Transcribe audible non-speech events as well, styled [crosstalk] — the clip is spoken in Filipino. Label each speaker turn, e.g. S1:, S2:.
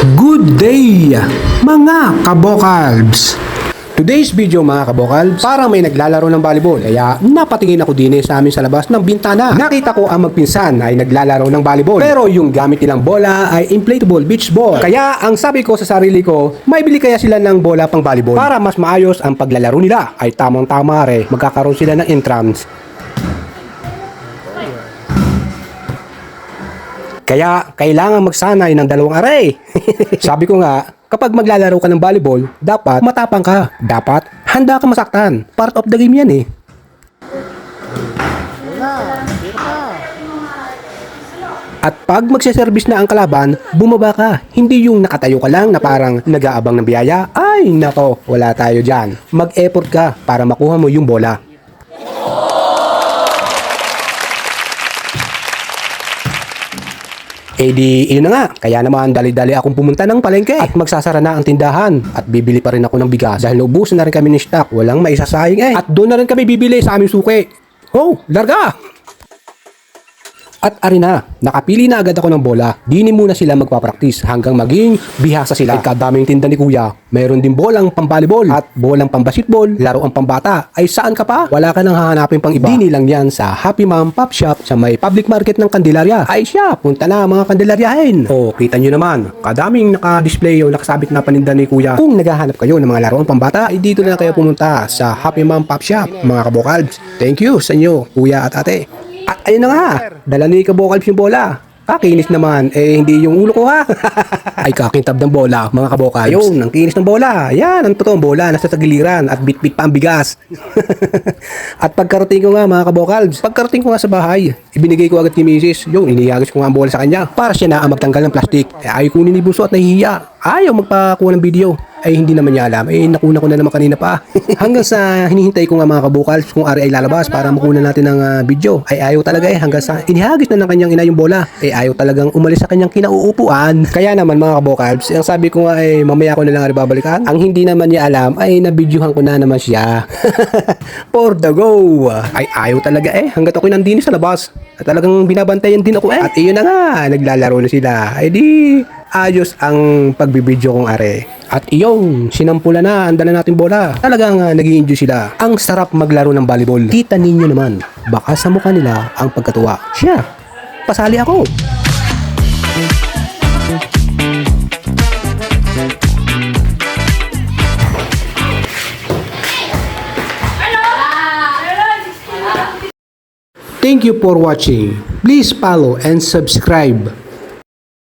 S1: Good day, mga kabokalbs! Today's video mga kabokalbs, parang may naglalaro ng volleyball. Kaya napatingin ako din eh sa amin sa labas ng bintana. Nakita ko ang magpinsan ay naglalaro ng volleyball. Pero yung gamit nilang bola ay inflatable beach ball. Kaya ang sabi ko sa sarili ko, may bili kaya sila ng bola pang volleyball para mas maayos ang paglalaro nila. Ay tamang tama re, magkakaroon sila ng entrance. Kaya kailangan magsanay ng dalawang aray. [laughs] Sabi ko nga, kapag maglalaro ka ng volleyball, dapat matapang ka. Dapat handa ka masaktan. Part of the game yan eh. At pag magsiservice na ang kalaban, bumaba ka. Hindi yung nakatayo ka lang na parang nag-aabang ng biyaya. Ay, nako, wala tayo dyan. Mag-effort ka para makuha mo yung bola. Eh di, yun na nga. Kaya naman, dali-dali akong pumunta ng palengke at magsasara na ang tindahan. At bibili pa rin ako ng bigas dahil naubusan na rin kami ng stock. Walang maisasayang eh. At doon na rin kami bibili sa aming suki. Oh, larga! At ari na, nakapili na agad ako ng bola. Dini muna sila magpapraktis hanggang maging bihasa sila. Ay kadaming tinda ni kuya. Mayroon din bolang pambalibol at bolang pambasketball, laruang pambata. Ay saan ka pa? Wala ka nang hahanapin pang iba. Dini lang yan sa Happy Mom Pop Shop sa may public market ng Candelaria. Ay siya, punta na mga Candelariahin. O, kita nyo naman, kadaming naka-display o nakasabit na paninda ni kuya. Kung naghahanap kayo ng mga laruang pambata, ay dito na kayo pumunta sa Happy Mom Pop Shop, mga kabokalbs. Thank you sa inyo, kuya at ate. At ayun na nga, dala ni Kabokalbs yung bola. Kakinis naman, eh hindi yung ulo ko ha. [laughs] Ay kakintab ng bola, mga kabokalbs. Ayun, ang kinis ng bola. Yan, ang totoong bola, nasa tagiliran at bit-bit pa ang bigas. [laughs] at pagkarating ko nga mga kabokalbs, pagkarating ko nga sa bahay, ibinigay ko agad kay Mrs. Yung, inihagis ko nga ang bola sa kanya para siya na ang magtanggal ng plastic. Eh, ayaw kunin ni Bunso at nahihiya. Ayaw magpakuha ng video ay hindi naman niya alam. Eh, nakuna ko na naman kanina pa. [laughs] hanggang sa hinihintay ko nga mga kabukals kung ari ay lalabas para makuha natin ng ah, video. Ay ayaw talaga eh. Hanggang sa inihagis na ng kanyang ina yung bola. Eh ayaw talagang umalis sa kanyang kinauupuan. [laughs] Kaya naman mga kabukals, ang sabi ko nga ay mamaya ko na lang ari babalikan. Ang hindi naman niya alam ay nabidyohan ko na naman siya. [laughs] For the go! Ay ayaw talaga eh. Hanggat ako'y nandini sa labas. At talagang binabantayan din ako eh. At iyon na nga, naglalaro na sila. Ay di, ayos ang pagbibideo kong are. At iyong, sinampula na, ang dala natin bola. Talagang uh, nag enjoy sila. Ang sarap maglaro ng volleyball. Kita ninyo naman, baka sa mukha nila ang pagkatuwa. Siya, pasali ako. Thank you for watching. Please follow and subscribe